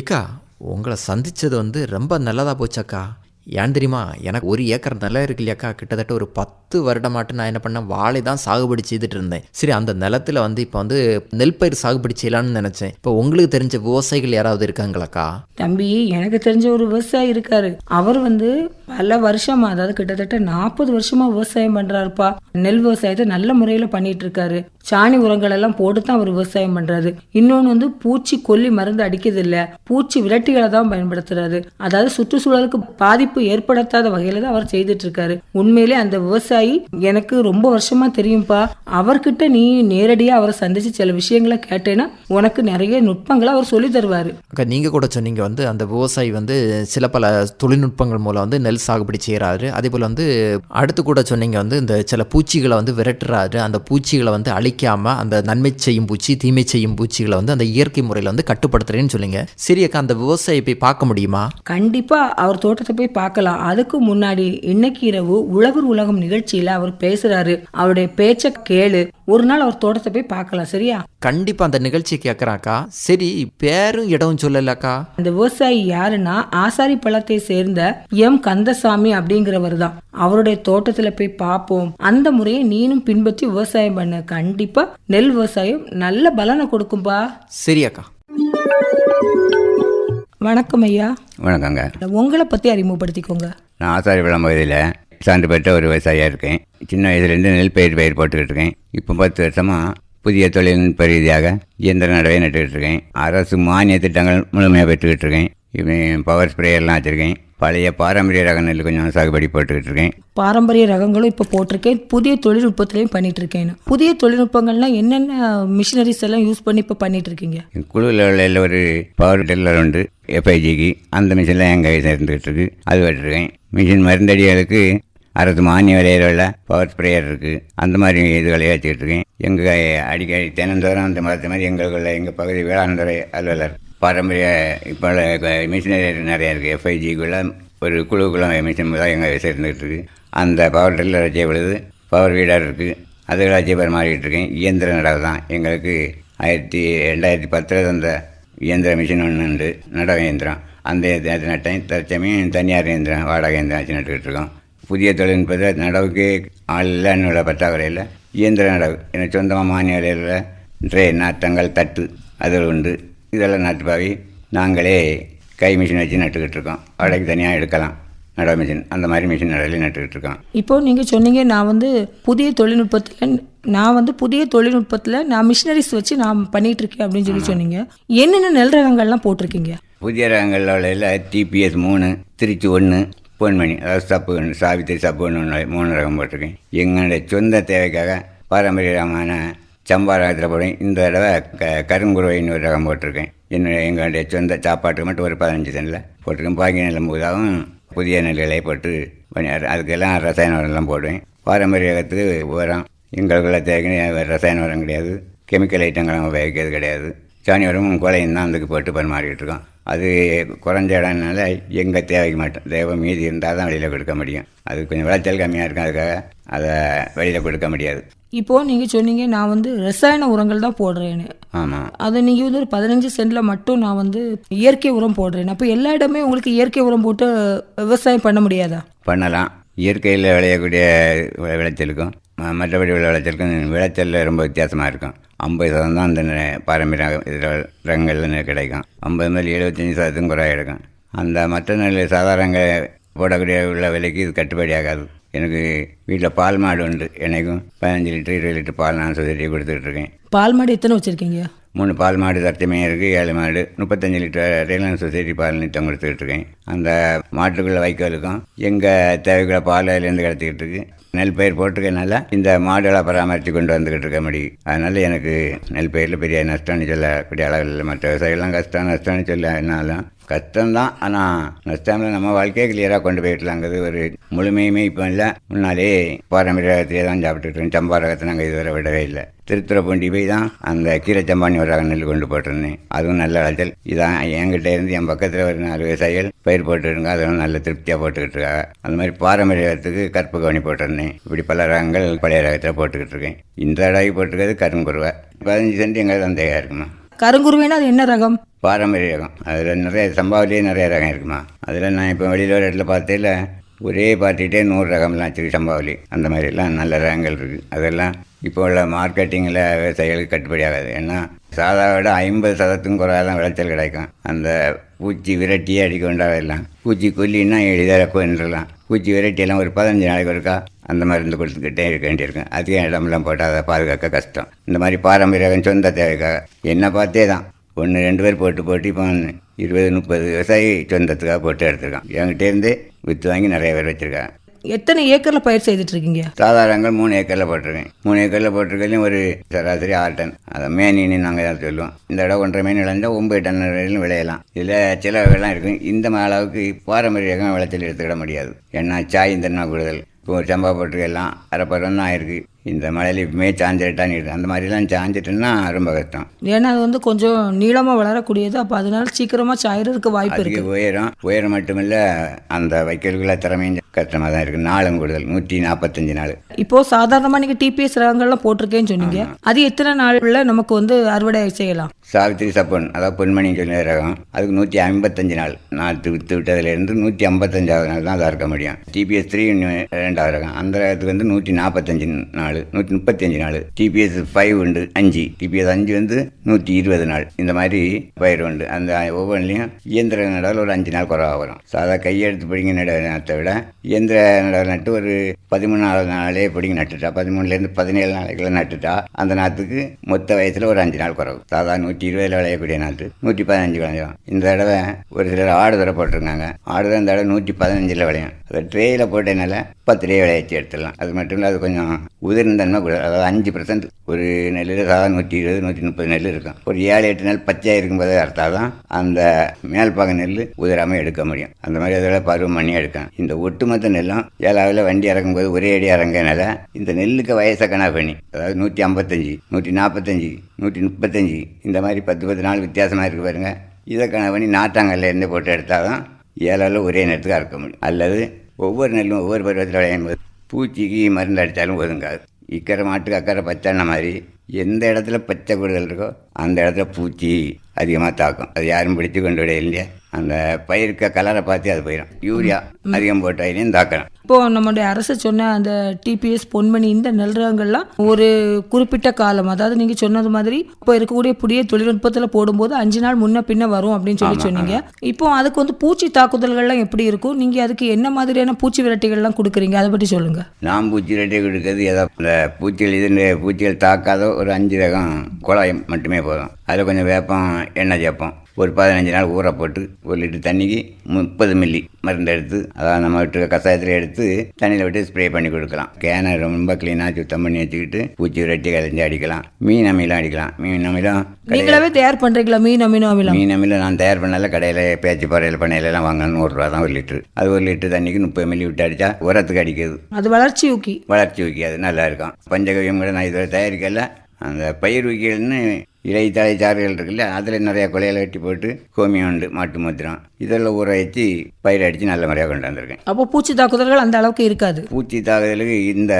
ஏக்கா உங்களை சந்தித்தது வந்து ரொம்ப நல்லதாக போச்சாக்கா? ஏன் தெரியுமா எனக்கு ஒரு ஏக்கர் நிலம் இருக்கு இல்லையாக்கா? கிட்டத்தட்ட ஒரு பத்து வருடமாட்டு நான் என்ன பண்ணேன் வாழை தான் சாகுபடி செய்துட்டு இருந்தேன். சரி அந்த நிலத்துல வந்து இப்போ வந்து நெல் பயிர் சாகுபடி செய்யலான்னு நினச்சேன். இப்போ உங்களுக்கு தெரிஞ்ச விவசாயிகள் யாராவது இருக்காங்களாக்கா? தம்பி எனக்கு தெரிஞ்ச ஒரு விவசாயி இருக்காரு. அவர் வந்து பல வருஷமா அதாவது கிட்டத்தட்ட நாற்பது வருஷமா விவசாயம் பண்றாருப்பா. நெல் விவசாயத்தை நல்ல முறையில பண்ணிட்டு இருக்காரு சாணி உரங்கள் எல்லாம் போட்டு தான் அவர் விவசாயம் பண்றாரு. இன்னொன்னு வந்து பூச்சி கொல்லி மருந்து அடிக்கிறது இல்ல பூச்சி விரட்டிகளை தான் பயன்படுத்துறாரு. அதாவது சுற்றுச்சூழலுக்கு பாதிப்பு ஏற்படுத்தாத வகையில தான் அவர் செய்துட்டு இருக்காரு உண்மையிலே அந்த விவசாயி எனக்கு ரொம்ப வருஷமா தெரியும்ப்பா அவர்கிட்ட நீ நேரடியா அவரை சந்திச்சு சில விஷயங்களை கேட்டேன்னா உனக்கு நிறைய நுட்பங்களை அவர் சொல்லி தருவாரு. அக்கா நீங்கள் கூட சொன்னீங்க வந்து அந்த விவசாயி வந்து சில பல தொழில்நுட்பங்கள் மூலம் வந்து நெல் சாகுபடி செய்கிறாரு அதே போல் வந்து அடுத்து கூட சொன்னீங்க வந்து இந்த சில பூச்சிகளை வந்து விரட்டுறாரு. அந்த பூச்சிகளை வந்து அழிக்காமல் அந்த நன்மை செய்யும் பூச்சி தீமை செய்யும் பூச்சிகளை வந்து அந்த இயற்கை முறையில் வந்து கட்டுப்படுத்துறேன்னு சொன்னீங்க. சரி அக்கா அந்த விவசாயி போய் பார்க்க முடியுமா? கண்டிப்பா அவர் தோட்டத்தை போய் பார்க்கலாம். அதுக்கு முன்னாடி இன்னைக்கு இரவு உழவர் உலகம் நிகழ்ச்சியில அவர் பேசுறாரு. அவருடைய பேச்ச கேளு. ஒரு நாள் அவர் தோட்டத்தை போய் பார்க்கலாம் சரியா? கண்டிப்பாக அந்த நிகழ்ச்சியை கேட்குறாக்கா சரி பேரும் இடமும் சொல்லலக்கா அந்த விவசாயி யாருன்னா ஆசாரி பழத்தை சேர்ந்த எம். கந்தசாமி அப்படிங்கிறவர் தான். அவருடைய தோட்டத்துல போய் பார்ப்போம் அந்த முறையை நீனும் பின்பற்றி விவசாயம் பண்ணு. கண்டிப்பா நெல் விவசாயம் நல்ல பலனை கொடுக்கும்பா. சரி அக்கா. வணக்கம் ஐயா. வணக்கங்க. உங்களை பத்தி அறிமுகப்படுத்திக்கோங்க. நான் ஆசாரி விளம் பகுதியில் சான்று பெற்ற ஒரு விவசாயியாக இருக்கேன். சின்ன வயசுலேருந்து நெல் பயிர் பயிர் போட்டுக்கிட்டு இருக்கேன். இப்போ பத்து வருஷமாக புதிய தொழில்நுட்ப ரீதியாக இயந்திர நடவை நட்டுக்கிட்டு இருக்கேன். அரசு மானிய திட்டங்கள் முழுமையாக பெற்றுக்கிட்டு இருக்கேன். இவன் பவர் ஸ்ப்ரேயர்லாம் வச்சுருக்கேன். பழைய பாரம்பரிய ரக நெல் கொஞ்சம் சாகுபடி போட்டுக்கிட்டு இருக்கேன் பாரம்பரிய ரகங்களும் இப்போ போட்டிருக்கேன். புதிய தொழில்நுட்பத்திலையும் பண்ணிட்டு இருக்கேன் புதிய தொழில்நுட்பங்கள்லாம் என்னென்ன மிஷினரிஸ் எல்லாம் யூஸ் பண்ணி இப்போ பண்ணிட்டு இருக்கீங்க குழுவில் உள்ள ஒரு பவர் டில்லர் உண்டு எஃப்ஐஜிக்கு அந்த மிஷினில் எங்கள் வயசு இருந்துகிட்டு இருக்கு அது வெட்டிருக்கேன் மிஷின் மருந்தடிகளுக்கு அரசு மானிய விலையில் உள்ள பவர் ஸ்ப்ரேயர் இருக்குது அந்த மாதிரி இதுகளை வச்சுக்கிட்டு இருக்கேன் எங்கள் அடிக்கடி தினந்தோறும் அந்த மாதிரி மாதிரி எங்களுக்குள்ள எங்கள் பகுதி வேளாண் துறை அலுவலர் பாரம்பரிய இப்போ மிஷினரி நிறையா இருக்குது எஃப்ஐஜிக்குள்ள ஒரு குழுக்குள்ள மிஷின் தான் எங்கள் சேர்ந்துக்கிட்டு இருக்குது இருக்கு. அந்த பவர் டில்லர் வச்ச பவர் வீடர் இருக்குது அதுகளை வச்சு மாறிக்கிட்டு இருக்கேன். இயந்திர நடவு தான். எங்களுக்கு ஆயிரத்தி ரெண்டாயிரத்தி பத்தில் அந்த இயந்திர மிஷின் ஒன்று உண்டு. நடவு இயந்திரம். அந்த இயந்திரத்தை நட்டேன். தற்சமயம் தனியார் இயந்திரம் வாடகை இயந்திரம் வச்சு நட்டுக்கிட்டு இருக்கோம். புதிய தொழில்நுட்பத்தில் நடவுக்கு ஆள் இல்லைன்னு பற்றாக்குறையில் இயந்திர நடவு. எனக்கு சொந்தமாக மானிய விலையில் ட்ரே நாட்டங்கள் தட்டு அதில் உண்டு. இதெல்லாம் நட்டு பாவி நாங்களே கை மிஷின் வச்சு நட்டுக்கிட்டு இருக்கோம். வாடகைக்கு தனியாக எடுக்கலாம். நடவு மிஷின் அந்த மாதிரி மிஷின் நடையில நட்டுக்கிட்டு இருக்கோம். இப்போ நீங்க சொன்னீங்க நான் வந்து புதிய தொழில்நுட்பத்தில் நான் வந்து புதிய தொழில்நுட்பத்தில் நான் மிஷினரிஸ் வச்சு நான் பண்ணிட்டு இருக்கேன் அப்படின்னு சொல்லி சொன்னீங்க. என்னென்ன நெல் ரகங்கள்லாம் போட்டிருக்கீங்க? புதிய ரகங்களில் உள்ள டிபிஎஸ் மூணு திருச்சி ஒன்று பொன்மணி அதாவது சப்பு ஒன்று சாவித்திரி சப்பு ஒன்று மூணு ரகம் போட்டிருக்கேன். எங்களுடைய சொந்த தேவைக்காக பாரம்பரிய ரகமான சம்பா ரகத்தில் போடுவேன் இந்த தடவை க கருங்குருவைன்னு ஒரு ரகம் போட்டிருக்கேன். என்னுடைய எங்களுடைய சொந்த சாப்பாட்டுக்கு மட்டும் ஒரு பதினஞ்சு தினில் போட்டிருக்கேன். பாக்கி நெல்லும் போதாவும் புதிய நெல்களை போட்டு பண்ணி அதுக்கெல்லாம் ரசாயன உரம்லாம் போடுவேன். பாரம்பரிய ரகத்துக்கு உரம் எங்களுக்குள்ள தேவைக்கு ரசாயன உரம் கிடையாது. கெமிக்கல் ஐட்டங்களும் உபயோகிக்கிறது கிடையாது. சாணி உரமும் கோலையும் தான் அதுக்கு போட்டு பரிமாறிக்கிட்டு இருக்கோம். அது குறைஞ்ச இடம்னால எங்கள் தேவைக்கு மாட்டோம். தேவை மீதி இருந்தால் தான் வெளியில் கொடுக்க முடியும். அது கொஞ்சம் விளைச்சல் கம்மியாக இருக்கும் அதுக்காக அதை வெளியில் கொடுக்க முடியாது. இப்போ நீங்க சொன்னீங்க நான் வந்து ரசாயன உரங்கள் தான் போடுறேன்னு. ஆமாம் அது நீங்க வந்து ஒரு பதினஞ்சு சென்ட்ல மட்டும் நான் வந்து இயற்கை உரம் போடுறேன் அப்போ எல்லா இடமே உங்களுக்கு இயற்கை உரம் போட்டு விவசாயம் பண்ண முடியாதா? பண்ணலாம். இயற்கையில் விளையக்கூடிய விளைச்சலுக்கும் மற்றபடி உள்ள விளைச்சலுக்கும் விளைச்சலில் ரொம்ப வித்தியாசமாக இருக்கும். ஐம்பது சதம் தான் அந்த பாரம்பரிய இதில் ரகங்களில் கிடைக்கும். ஐம்பது முதல் எழுபத்தஞ்சி சதத்துக்கும் குறைய கிடைக்கும் அந்த மற்ற நெல் சாதாரண போடக்கூடிய உள்ள விலைக்கு இது கட்டுப்படி ஆகாது. எனக்கு வீட்டில் பால் மாடு உண்டு. எனக்கும் பதினஞ்சு லிட்டர் இருபது லிட்டர் பால் நான் சொசைட்டி கொடுத்துட்டு இருக்கேன் பால் மாடு எத்தனை வச்சிருக்கீங்க? மூணு பால் மாடு தர்த்தமே இருக்குது ஏழு மாடு முப்பத்தஞ்சு லிட்டர் ரிலையன்ஸ் சொசைட்டி பால் நித்தம் கொடுத்துக்கிட்டு இருக்கேன் அந்த மாட்டுக்குள்ள வைக்கோலுக்கும் எங்கள் தேவைக்குள்ள பால் அதுலேருந்து கிடச்சிக்கிட்டு இருக்கு. நெல் பயிர் போட்டிருக்கனால இந்த மாடுகளை பராமரித்து கொண்டு வந்துக்கிட்டு இருக்க முடியும் அதனால் எனக்கு நெல் பயிரில் பெரிய நஷ்டம்னு சொல்லக்கூடிய அளவில் இல்லை. மற்ற விவசாயிகள்லாம் கஷ்டம் நஷ்டம்னு சொல்ல என்னாலும் கஷ்டம்தான். ஆனால் நஷ்டமில் நம்ம வாழ்க்கையை கிளியராக கொண்டு போயிடலாங்கிறது ஒரு முழுமையுமே இப்போ இல்லை. முன்னாலே பாரம்பரிய ரகத்திலே தான் சாப்பிட்டுட்டு சம்பா ரகத்தை நாங்கள் இதுவரை விடவே இல்லை. திருத்துறைப்பூண்டி போய் தான் அந்த கீரை சம்பாணி ஒரு ரக நெல் கொண்டு போட்டிருந்தேன். அதுவும் நல்ல விளைச்சல். இதான் என்கிட்ட இருந்து என் பக்கத்தில் ஒரு நாலு விவசாயிகள் பயிர் போட்டுருங்க அதெல்லாம் நல்ல திருப்தியாக போட்டுக்கிட்டு இருக்காங்க அந்த மாதிரி பாரம்பரியத்துக்கு கற்பு கவனி போட்டிருந்தேன். இப்படி பல ரகங்கள் பழைய ரகத்தில் போட்டுக்கிட்டு இருக்கேன். இந்த தடவை போட்டுக்கிறது கருங்குருவை பதினஞ்சு சென்ட் எங்களுக்கு சந்தேகம் இருக்குமா கருங்குருவினா அது என்ன ரகம்? பாரம்பரிய ரகம். அதில் நிறைய சம்பாவிலேயே நிறைய ரகம் இருக்குமா? அதில் நான் இப்போ வெளியில் ஒரு இடத்துல பார்த்தேல ஒரே பார்ட்டிகிட்டே நூறு ரகம்லாம் வச்சிருக்கு சம்பாவளி அந்த மாதிரிலாம் நல்ல ரகங்கள் இருக்குது அதெல்லாம் இப்போ உள்ள மார்க்கெட்டிங்கில் விவசாயிகளுக்கு கட்டுப்படி ஆகாது. ஏன்னா சாதா விட ஐம்பது சதத்துக்கும் குறையாக தான் விளைச்சல் கிடைக்கும். அந்த பூச்சி விரட்டியே அடிக்க வேண்டாம் பூச்சி கொல்லின்னா எளிதாக கொண்டுடலாம் பூச்சி விரட்டியெல்லாம் ஒரு பதினஞ்சு நாளைக்கு ஒருக்கா அந்த மருந்து கொடுத்துக்கிட்டே இருக்க வேண்டியிருக்கும். அதிகம் இடமெல்லாம் போட்டால் அதை பாதுகாக்க கஷ்டம். இந்த மாதிரி பாரம்பரிய ரகம் சொந்த தேவைக்காக என்னை பார்த்தே தான். ஒன்று ரெண்டு பேர் போட்டு போட்டு இப்போ இருபது முப்பது விவசாயி சொந்தத்துக்காக போட்டு எடுத்திருக்கான். என்கிட்டேருந்து விற்று வாங்கி நிறைய பேர் வச்சுருக்காங்க. எத்தனை ஏக்கர்ல பயிர் செய்துட்டு இருக்கீங்க சாதாரணங்கள் மூணு ஏக்கரில் போட்டிருக்கேன். மூணு ஏக்கரில் போட்டிருக்கையிலும் ஒரு சராசரி ஆறு டன். அதை மேனின்னு நாங்கள் தான் சொல்லுவோம். இந்த இடம் ஒன்றரை மேனி விளைஞ்சால் ஒன்பது டன் வரையிலும் விளையலாம். இதில் சில வகைலாம் இருக்கும் இந்த அளவுக்கு பாரம்பரிய விளைச்சல் எடுத்துக்கிட முடியாது. ஏன்னா சாய் தன்மை கூடுதல். இப்போ ஒரு சம்பா போட்டிருக்கலாம் அரை பருவம் தான் இருக்குது இந்த மழையில் இப்பவுமே சாஞ்சிட்டான்னு அந்த மாதிரிலாம் சாஞ்சிட்டுன்னா ரொம்ப கஷ்டம். ஏன்னா அது வந்து கொஞ்சம் நீளமா வளரக்கூடியது. அப்ப அதனால சீக்கிரமா சாயறதுக்கு வாய்ப்பு இருக்கு. அதுக்கு உயரம் உயரம் மட்டுமில்ல அந்த வைக்கலுக்குள்ள திறமையும் கஷ்டமாக தான் இருக்குது நாளும் கூடுதல் நூற்றி நாற்பத்தஞ்சு நாள். இப்போ சாதாரணமா நீங்க டிபிஎஸ் ரகங்கள்லாம் போட்டிருக்கேன்னு சொன்னீங்க. அது எத்தனை நாள்ல நமக்கு வந்து அறுவடை செய்யலாம்? சாவித்திரி சப்பன் அதாவது பொன்மணி சொல்லி ரகம் அதுக்கு நூற்றி ஐம்பத்தஞ்சு நாள். நாற்று வித்து விட்டதுலேருந்து நூற்றி ஐம்பத்தஞ்சாவது நாள் தான் அதை அறுக்க முடியும். டிபிஎஸ் த்ரீ ரெண்டாவது ரகம். அந்த ரகத்துக்கு வந்து நூற்றி நாற்பத்தஞ்சு நாள். நூற்றி முப்பத்தஞ்சு நாள் டிபிஎஸ் ஃபைவ் உண்டு அஞ்சு. டிபிஎஸ் அஞ்சு வந்து நூற்றி இருபது நாள். இந்த மாதிரி பயிர் உண்டு. அந்த ஒவ்வொன்றிலையும் இயந்திர நடவில் ஒரு அஞ்சு நாள் குறவாக வரும். சாதா கையெடுத்து பிடிங்க நட விட இயந்திர நடவு நட்டு ஒரு பதிமூணாவது நாளே பிடிங்க நட்டுட்டா பதிமூணுலேருந்து பதினேழு நாளைக்குள்ள நட்டுட்டா அந்த நாற்றுக்கு மொத்த வயசில் ஒரு அஞ்சு நாள் குறைவு. சாதா நூற்றி இருபதில் விளையக்கூடிய நாற்று நூற்றி பதினஞ்சு விளையும். இந்த தடவை ஒரு சிலர் ஆடு தடவை போட்டிருக்காங்க ஆடு தான் இந்த தடவை நூற்றி பதினஞ்சில் விளையும். அதை ட்ரேயில் போட்டதுனால பத்து ட்ரே விளையாச்சு எடுத்துடலாம். அது மட்டும் இல்லை அது கொஞ்சம் உதிர்ந்தன்மை கூட அதாவது அஞ்சு பர்சன்ட் ஒரு நெல்லில் சாதாரண நூற்றி இருபது நூற்றி முப்பது நெல் இருக்கும். ஒரு ஏழு எட்டு நெல் பச்சையாக இருக்கும்போது அறுத்தால் தான் அந்த மேல்பாக நெல் உதிராமல் எடுக்க முடியும். அந்த மாதிரி அதில் பருவம் பண்ணி எடுக்கணும் இந்த ஒட்டுமொத்த நெல்லும் ஏழாவில் வண்டி இறக்கும்போது ஒரே அடி இறங்கினால இந்த நெல்லுக்கு வயசை கணக்கு பண்ணி அதாவது நூற்றி ஐம்பத்தஞ்சு நூற்றி நாற்பத்தஞ்சு நூற்றி முப்பத்தஞ்சு இந்த மாதிரி பத்து பத்து நாள் வித்தியாசமாக இருக்கு பாருங்கள் இதை கணக்கு பண்ணி நாட்டாங்கல்லேருந்து போட்டு எடுத்தால் தான் ஏழாவில் ஒரே நேரத்துக்கு அறுக்க முடியும். அல்லது ஒவ்வொரு நெல்லும் ஒவ்வொரு பருவத்தில் விளையும் போது பூச்சிக்கு மருந்து அடித்தாலும் ஒதுங்காது. இக்கரை மாட்டுக்கு அக்கறை பச்சைன்ன மாதிரி எந்த இடத்துல பச்சை கூடுதல் இருக்கோ அந்த இடத்துல பூச்சி அதிகமாக தாக்கும். அது யாரும் பிடிச்சு கொண்டு விட இல்லையா? அந்த பயிருக்கு கலரை பார்த்து அது போயிடும் யூரியா அதிகம் போட்டாலையும் தாக்கலாம் இப்போ நம்மளுடைய அரசு சொன்ன அந்த டிபிஎஸ் பொன்மணி இந்த நெல் ரகங்கள்லாம் ஒரு குறிப்பிட்ட காலம் அதாவது நீங்க சொன்னது மாதிரி இப்போ இருக்கக்கூடிய புதிய தொழில்நுட்பத்துல போடும்போது அஞ்சு நாள் முன்ன பின்ன வரும் அப்படின்னு சொல்லி சொன்னீங்க. இப்போ அதுக்கு வந்து பூச்சி தாக்குதல்கள்லாம் எப்படி இருக்கும்? நீங்க அதுக்கு என்ன மாதிரியான பூச்சி விரட்டிகள்லாம் கொடுக்குறீங்க? அதை பற்றி சொல்லுங்க. நாம் பூச்சி ரெட்டி கொடுக்கறது ஏதோ இந்த பூச்சிகள் இது பூச்சிகள் தாக்காத ஒரு அஞ்சு ரகம் குழாயம் மட்டுமே போதும். அதில் கொஞ்சம் வேப்பம் எண்ணெய் சேர்ப்போம். ஒரு பதினஞ்சு நாள் ஊற போட்டு ஒரு லிட்டர் தண்ணிக்கு முப்பது மில்லி மருந்து எடுத்து அதாவது நம்ம விட்டு கஷாயத்தில் எடுத்து தண்ணியில் விட்டு ஸ்ப்ரே பண்ணி கொடுக்கலாம். கேனை ரொம்ப க்ளீனாக சுத்தம் பண்ணி வச்சுக்கிட்டு பூச்சி விரட்டி கலைஞ்சி அடிக்கலாம். மீன் அமிலம் அடிக்கலாம். மீன் அமிலம் நீங்களாவே தயார் பண்றீங்களா? மீன் அமினோ அமிலம்? மீன் அமிலம் நான் தயார் பண்ணல. கடையில் பேச்சு பாறையில் பண்ணையிலலாம் வாங்கணும் நூறுரூவா தான் ஒரு லிட்டரு. அது ஒரு லிட்டர் தண்ணிக்கு முப்பது மில்லி விட்டு அடித்தா உரத்துக்கு அடிக்குது. அது வளர்ச்சி ஊக்கி. வளர்ச்சி வைக்காது நல்லா இருக்கும். பஞ்சகவியம் கூட நான் இதுவரை தயாரிக்கல. அந்த பயிர் வைக்கல்னு இலை தலை சாறுகள் இருக்குல்ல அதில் நிறைய கொலையில வெட்டி போட்டு கோமியம் உண்டு மாட்டு முத்திரம் இதெல்லாம் ஊற வச்சு பயிர் அடித்து நல்ல முறையாக கொண்டு வந்திருக்கேன். அப்போ பூச்சி தாக்குதல்கள் அந்த அளவுக்கு இருக்காது? பூச்சி தாக்குதலுக்கு இந்த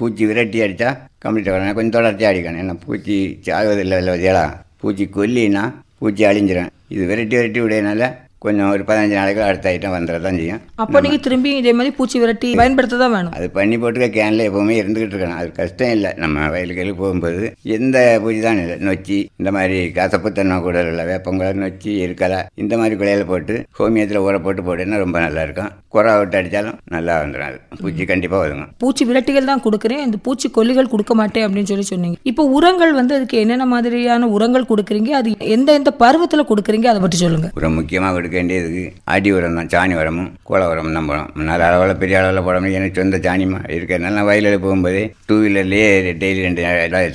பூச்சி விரட்டி அடித்தா கம்ப்ளீட்டாக வரணும் கொஞ்சம் தொடர்ச்சியாக அடிக்கணும். ஏன்னா பூச்சி சாகுவதில்லை இல்லை வதியலா பூச்சி கொல்லினா பூச்சி அழிஞ்சிரும். இது விரட்டி விரட்டி விடையனால கொஞ்சம் ஒரு பதினஞ்சு நாளைக்கு அடுத்த ஐட்டம் வந்துட தான் செய்யும். அப்போ நீங்க திரும்பி இதே மாதிரி பூச்சி விரட்டி பயன்படுத்த தான் வேணும்? அது பண்ணி போட்டுக்க கேனில் எப்போவுமே இருந்துக்கிட்டு இருக்கணும். அது கஷ்டம் இல்லை. நம்ம வயலுக்கு போகும்போது எந்த பூச்சி தான் இல்லை. நொச்சி இந்த மாதிரி கசப்புத்தன்மை கூட இல்லை வேப்பங்குளை நொச்சி இருக்கலை இந்த மாதிரி குழையில போட்டு ஹோமியத்தில் ஊற போட்டு போட்டேன்னா ரொம்ப நல்லா இருக்கும். குறை விட்டு அடித்தாலும் நல்லா வந்துடும் அது. பூச்சி கண்டிப்பாக ஒதுங்கும் பூச்சி விரட்டிகள் தான் கொடுக்குறேன். இந்த பூச்சி கொல்லிகள் கொடுக்க மாட்டேன் அப்படின்னு சொல்லி சொன்னீங்க. இப்போ உரங்கள் வந்து அதுக்கு என்னென்ன மாதிரியான உரங்கள் கொடுக்குறீங்க? அது எந்த எந்த பருவத்தில் கொடுக்குறீங்க? அதை பற்றி சொல்லுங்க. உரம் முக்கியமாக கொடுக்க வேண்டியதுக்கு அடி உரம் தான் சாணி உரமும் கோல உரம் தான் போடும் முன்னால் அளவில் பெரிய அளவில் போட முடியும் எனக்கு சொந்த சாணிமா இருக்கிறதுனால நான் வயலில் போகும்போது டூ வீலர்லேயே டெய்லி ரெண்டு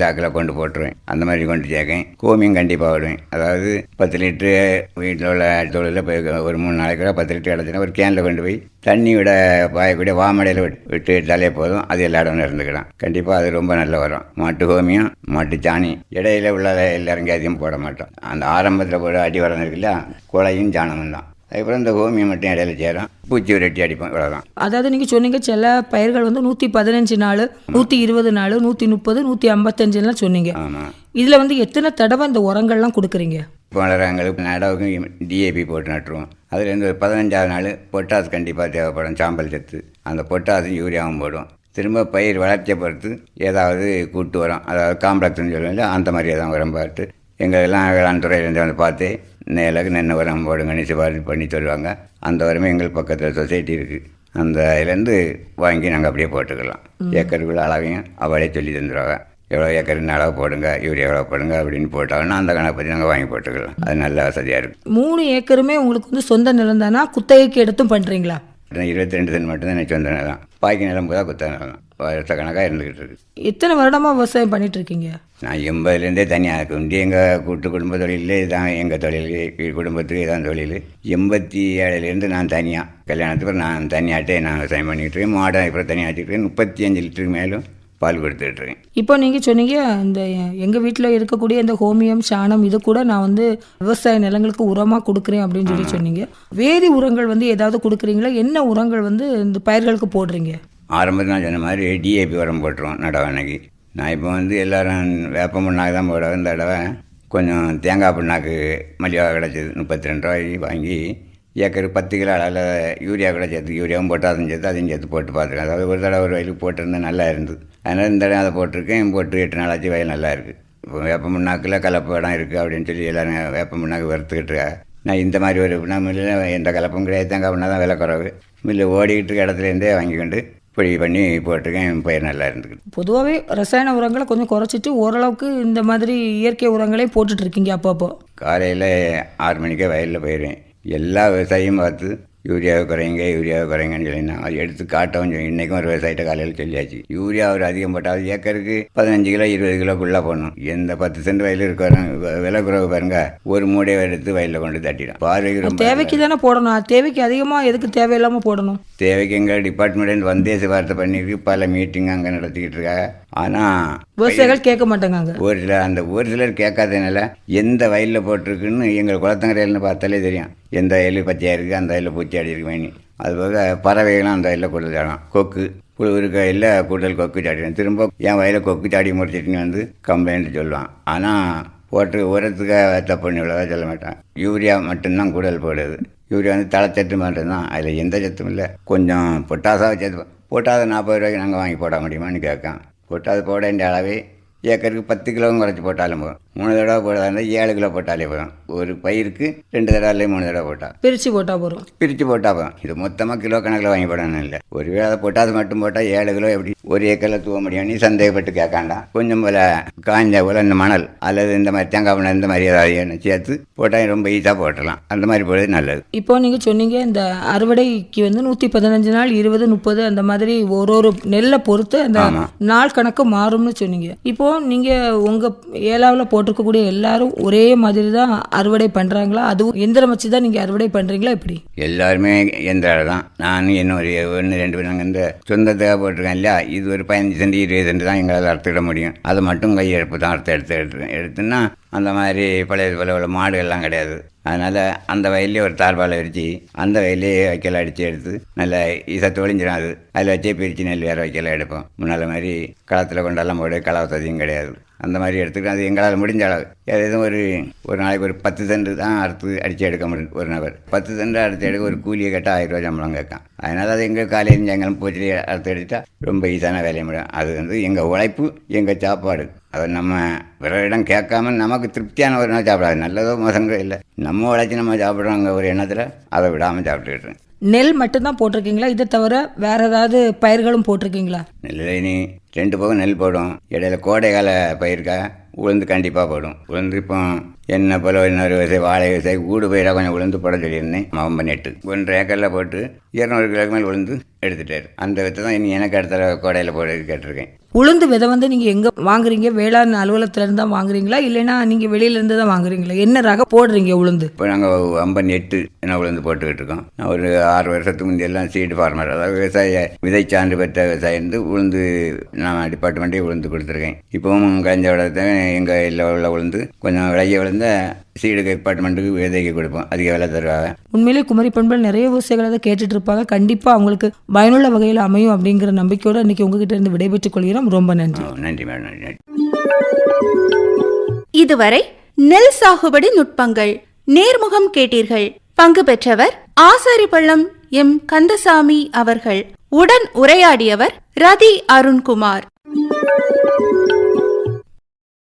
சாக்கில் கொண்டு போட்டுருவேன். அந்த மாதிரி கொண்டு சேர்க்கேன். கோமியம் கண்டிப்பாக விடுவேன் அதாவது பத்து லிட்டரு வீட்டில் உள்ள தொழிலில் போய் ஒரு மூணு நாளைக்கு கூட பத்து லிட்டர் கிடச்சினா ஒரு கேனில் கொண்டு போய் தண்ணி விட பாயக்கூடிய வாமடையில் விட்டு விட்டு விட்டாலே போதும். அது எல்லா இடமும் இருந்துக்கலாம். கண்டிப்பாக அது ரொம்ப நல்ல வரும். மாட்டு கோமியம் மாட்டு சாணி. இடையில உள்ள எல்லாரும் அதிகம் போட மாட்டோம். அந்த ஆரம்பத்தில் போட அடி உரம் இருக்குல்ல குழையும் சாணமும் தான். அதுக்கப்புறம் இந்த ஹோமியம் மட்டும் இடையில சேரும். பூச்சி விரட்டி அடிப்போம். இவ்வளோதான் அதாவது நீங்க சொன்னீங்க சில பயிர்கள் வந்து நூத்தி பதினஞ்சு நாள் நூத்தி இருபது நாள் நூத்தி முப்பது நூத்தி ஐம்பத்தஞ்சுலாம் சொன்னீங்க. ஆமாம் இதுல வந்து எத்தனை தடவை இந்த உரங்கள்லாம் கொடுக்குறீங்க? வளரங்களுக்கு நடவுக்கும் டிஏபி போட்டு நட்டுருவோம். அதுலேருந்து ஒரு பதினஞ்சாவது நாள் பொட்டாஸ் கண்டிப்பாக தேவைப்படும் சாம்பல் சத்து. அந்த பொட்டாஸும் யூரியாவும் போடுவோம் திரும்ப பயிர் வளர்ச்சியை பொறுத்து ஏதாவது கூட்டு உரம் அதாவது காம்ப்ளெக்ஸ்னு சொல்லுவோம்ல அந்த மாதிரி ஏதாவது உரம் பார்த்து எங்களெல்லாம் வேளாண் துறையிலேருந்து வந்து பார்த்து நேலுக்கு நென்ன உரம் போடுங்கன்னு சிபாரிசு பண்ணி தருவாங்க. அந்த உரமே எங்கள் பக்கத்தில் சொசைட்டி இருக்குது அந்த இதுலேருந்து வாங்கி நாங்கள் அப்படியே போட்டுக்கலாம். ஏக்கருக்குள்ள அளவையும் அவளே சொல்லி தந்துடுவாங்க எவ்வளோ ஏக்கர் அளவு போடுங்க யூரியா எவ்வளோ போடுங்க அப்படின்னு போட்டாங்கன்னா அந்த கணக்கு பற்றி நாங்கள் வாங்கி போட்டுக்கலாம். அது நல்ல வசதியாக இருக்கும். மூணு ஏக்கருமே உங்களுக்கு வந்து சொந்த நிலம் தானா? குத்தகைக்கு எடுத்தும் பண்றீங்களா? இருபத்தி ரெண்டு சென்ட் மட்டும்தான் எனக்கு சொந்த நிலம். பாக்கி நிலம் போதா குத்த நிலம் வருஷ கணக்காக இருந்துக்கிட்டு இருக்கு. எத்தனை வருடமா விவசாயம் பண்ணிட்டு இருக்கீங்க நான் எண்பதுலேருந்தே தனியாக குண்டி எங்கள் கூட்டு குடும்ப தொழிலே தான் எங்கள் தொழில். குடும்பத்துக்கு இதான் தொழில். எண்பத்தி ஏழுலேருந்து நான் தனியாக கல்யாணத்துக்கு நான் தனியாகிட்டே நான் விவசாயம் பண்ணிக்கிட்டு இருக்கேன். மாடை அப்புறம் தனியாக வச்சுக்கிட்டு முப்பத்தி அஞ்சு லிட்டருக்கு மேலும் பால் கொடுத்துட்டு இருக்கேன் இப்போ நீங்க சொன்னீங்க இந்த எங்க வீட்ல இருக்கக்கூடிய இந்த ஹோமியம் சாணம் இது கூட நான் வந்து விவசாய நிலங்களுக்கு உரமா கொடுக்குறேன் அப்படின்னு சொல்லி சொன்னீங்க. வேதி உரங்கள் வந்து ஏதாவது கொடுக்குறீங்களா? என்ன உரங்கள் வந்து இந்த பயிர்களுக்கு போடுறீங்க? ஆரம்பத்தில் நான் சொன்ன மாதிரி டிஏபி உரம் போட்டுருவோம் நடவணைக்கு நான் இப்போ வந்து எல்லாரும் வேப்ப புண்ணாக்கு தான் போட இந்த தடவை கொஞ்சம் தேங்காய் புண்ணாக்கு மலிவாக கிடச்சிது முப்பத்தி ரெண்டு ரூபாய்க்கு வாங்கி ஏக்கர் பத்து கிலோ அளவில் யூரியா கூட சேர்த்து யூரியாவும் போட்டு அதையும் சேர்த்து அதையும் சேர்த்து போட்டு பார்த்துருக்கேன் அதாவது ஒரு தடவை ஒரு வயலுக்கு போட்டிருந்தேன் நல்லா இருந்தது. அதனால் இந்த தடவை அதை போட்டிருக்கேன். போட்டு எட்டு நாளாச்சு வயல் நல்லா இருக்குது இப்போ வேப்ப முன்னாக்கில் கலப்பு இடம் இருக்குது அப்படின்னு சொல்லி எல்லாரும் வேப்ப முன்னாக்கு வறுத்துக்கிட்டு. நான் இந்த மாதிரி ஒரு நான் மில்லில் எந்த கலப்பும் கிடையாது. தேங்காய் பண்ணால் தான் விலை குறவு. மில்லு ஓடிக்கிட்டு இருக்க இடத்துலேருந்தே வாங்கிக்கொண்டு பொடி பண்ணி போட்டிருக்கேன். பயிர் நல்லா இருந்துக்கிட்டு. பொதுவாகவே ரசாயன உரங்களை கொஞ்சம் குறைச்சிட்டு ஓரளவுக்கு இந்த மாதிரி இயற்கை உரங்களே போட்டுட்டு இருக்கீங்க அப்பப்போ. காலையில் ஆறு மணிக்கே வயலில் போயிடுவேன் எல்லா விவசாயியும் பார்த்து யூரியாவை குறைங்க யூரியாவை குறைங்கன்னு சொல்லியிருந்தாங்க அது எடுத்து காட்டவும் சொல்லி இன்றைக்கும் ஒரு விவசாயிட்ட காலையில் சொல்லியாச்சு. யூரியா ஒரு அதிகம் போட்டால் ஏக்கருக்கு பதினஞ்சு கிலோ இருபது கிலோக்குள்ளே போடணும். எந்த பத்து சென்ட் வயல் இருக்கிற விலை குறைவு பாருங்க ஒரு மூடையை எடுத்து வயலில் கொண்டு தட்டிடும். பார்வைக்கு ரொம்ப தேவைக்கு தானே போடணும். தேவைக்கு அதிகமாக எதுக்கு தேவையில்லாமல் போடணும்? தேவைக்கு எங்கள் டிபார்ட்மெண்ட் வந்தே சிபார்த்தை பண்ணியிருக்கு. பல மீட்டிங் அங்கே நடத்திக்கிட்டு இருக்காங்க ஆனால் விவசாயிகள் கேட்க மாட்டாங்க அங்க. ஒரு சிலர் அந்த ஒரு சிலர் கேட்காதனால எந்த வயலில் போட்டிருக்குன்னு எங்கள் குளத்தங்கரையில்னு பார்த்தாலே தெரியும். எந்த வயல் பச்சையாக இருக்குது அந்த வயலில் பூச்சி தேடி இருக்கு அதுபோக பறவைகளும் அந்த வயலில் கூட சாடும் கொக்கு. புழு இருக்க வயலில் கூடுதல் கொக்கு சாடிடும் திரும்ப என் வயலில் கொக்கு சாடி முடிச்சிட்டுன்னு வந்து கம்ப்ளைண்ட் சொல்லுவான். ஆனால் போட்டு உரத்துக்காக தப்பு இவ்வளோதான் சொல்ல மாட்டான். யூரியா மட்டும்தான் கூடுதல் போடுது. யூரியா வந்து தலைச்சத்து மட்டும்தான். அதில் எந்த சத்தும் இல்லை. கொஞ்சம் பொட்டாசாக சேர்த்து பொட்டாசை நாற்பது ரூபாய்க்கு நாங்கள் வாங்கி போட முடியுமான்னு கேட்கான். பொட்டாசு போட வேண்டிய அளவே ஏக்கருக்கு பத்து கிலோவும் குறைச்சி போட்டாலும் போதும். மூணு தடவை போடுறதா இருந்தால் ஏழு கிலோ போட்டாலே போதும். ஒரு பயிருக்கு ரெண்டு தடவை மூணு தடவை போட்டால் பிரித்து போட்டால் போகிறோம் பிரித்து போட்டால் போதும். இது மொத்தமாக கிலோ கணக்கில் வாங்கி போடணும் இல்லை. ஒரு வேளை அதை பொட்டாசு மட்டும் போட்டால் ஏழு கிலோ எப்படி ஒரு ஏக்கரில் தூவ முடியும்? நீ சந்தேகப்பட்டு கேட்காண்டாம் கொஞ்சம் போல் காஞ்ச போல் இந்த மணல் அல்லது இந்த மாதிரி தேங்காய் மணல் இந்த மாதிரி ஏதாவது சேர்த்து போட்டால் ரொம்ப ஈஸியாக போட்டுடலாம். அந்த மாதிரி போடுறது நல்லது. இப்போ நீங்கள் சொன்னீங்க இந்த அறுவடைக்கு வந்து நூற்றி பதினஞ்சு நாள் இருபது முப்பது அந்த மாதிரி ஒரு ஒரு நெல்லை பொறுத்து அந்த. நாள் கணக்கு மாறும்னு சொன்னீங்க. இப்போ நீங்கள் உங்கள் ஏலாவில் போட்டிருக்கக்கூடிய எல்லாரும் ஒரே மாதிரி தான் அறுவடை பண்ணுறாங்களா அதுவும் எந்திரம் வச்சு தான் நீங்கள் அறுவடை பண்ணுறீங்களா எப்படி? எல்லாருமே எந்திரால தான் நான் என்னுடைய ஒன்று ரெண்டு பேர் நாங்கள் இந்த சொந்தத்துக்காக போட்டிருக்கேன் இல்லையா? இது ஒரு பதினஞ்சு சென்ட் இருபது சென்ட் தான் எங்களால் அறுத்துக்கிட முடியும். அதை மட்டும் கையெழுப்பு தான் அறுத்து எடுத்து எடுத்து எடுத்துன்னா அந்த மாதிரி பழைய போல உள்ள மாடுகள்லாம் கிடையாது. அதனால் அந்த வயல்லே ஒரு தார்பாலை விரித்து அந்த வயல்லே வைக்கல அடித்து எடுத்து நல்லா இசை தொழிஞ்சிடும் அது. அதில் வச்சே பிரித்து நெல் வேறு வைக்கல எடுப்போம். முன்னால் மாதிரி களத்தில் கொண்டெல்லாம் போடு களை வசதியும் கிடையாது. அந்த மாதிரி எடுத்துக்கிட்டு அது எங்களால் முடிஞ்ச அளவு. எதுவும் ஒரு ஒரு நாளைக்கு ஒரு பத்து தண்டு தான் அறுத்து அடித்து எடுக்க முடியும் ஒரு நபர். பத்து தண்டு அறுத்து எடுக்க ஒரு கூலியை கேட்டால் ஆயிரம் ரூபா சம்பளம் கேட்கான். அதனால் அது எங்கள் காலையில் சாயங்காலம் பூச்சி அறுத்து எடுத்தால் ரொம்ப ஈஸியான வேலையை முடியும். அது வந்து எங்கள் உழைப்பு எங்கள் சாப்பாடு. அதை நம்ம பிறரிடம் கேட்காம நமக்கு திருப்தியான ஒரு நாள் சாப்பிடாது. நல்லதோ மோசங்களோ இல்லை. நம்ம உழைச்சி நம்ம சாப்பிட்றோங்க ஒரு எண்ணத்தில் அதை விடாமல் சாப்பிட்டுக்கிட்டு நெல் மட்டும்தான் போட்டிருக்கீங்களா? இதை தவிர வேற ஏதாவது பயிர்களும் போட்டிருக்கீங்களா? நெல்லைனி இனி. ரெண்டு பக்கம் நெல் போடும். இடையில கோடை கால பயிருக்கா? உளுந்து கண்டிப்பாக போடும். உளுந்து இப்போ என்ன போல இன்னொரு விவசாயி வாழை விவசாயி ஊடு பயிராக கொஞ்சம் உளுந்து போட சொல்லியிருந்தேன். நவம்பர் பண்ணிட்டு. ஒன்றரை ஏக்கரில் போட்டு இரநூறு கிலோக்கு மேல் உளுந்து எடுத்துட்டார். அந்த வித்தை தான் இனி எனக்கு அடுத்த கோடையில் போட கேட்டிருக்கேன். உளுந்து விதை வந்து நீங்கள் எங்கே வாங்குறீங்க? வேளாண் அலுவலகத்துலேருந்து தான் வாங்குறீங்களா? இல்லைன்னா நீங்கள் வெளியிலேருந்து தான் வாங்குறீங்களா? என்ன ரகம் போடுறீங்க உளுந்து? இப்போ நாங்கள் ஐம்பன் எட்டு என்ன உளுந்து போட்டுக்கிட்டு இருக்கோம். நான் ஒரு ஆறு வருஷத்துக்கு முந்தைய எல்லாம் சீடு ஃபார்மர் அதாவது விவசாய விதை சான்று பெற்ற விவசாயம் வந்து உளுந்து நான் டிபார்ட்மெண்ட்டே உளுந்து கொடுத்துருக்கேன். இப்போவும் கலைஞ்ச விடத்தை எங்கள் இல்லை உள்ள உளுந்து கொஞ்சம் விளைய விழுந்த சீடு டிபார்ட்மெண்ட்டுக்கு விதைக்கு கொடுப்போம். அதிக விலை தருவாங்க? உண்மையிலே குமரி பெண்கள் நிறைய விவசாயிகள் அதை கேட்டுட்டு இருப்பாங்க கண்டிப்பா அவங்களுக்கு பயனுள்ள வகையில் அமையும் அப்படிங்கிற நம்பிக்கையோட இன்னைக்கு உங்ககிட்ட இருந்து விடைபெற்றுக் கொள்கிறோம். ரொம்ப நன்றி. நன்றி மேடம் நன்றி நன்றி. இதுவரை நெல் சாகுபடி நுட்பங்கள் நேர்முகம் கேட்டீர்கள். பங்கு பெற்றவர் ஆசாரிப்பள்ளம் எம். கந்தசாமி அவர்கள். உடன் உரையாடியவர் ரதி அருண்குமார்.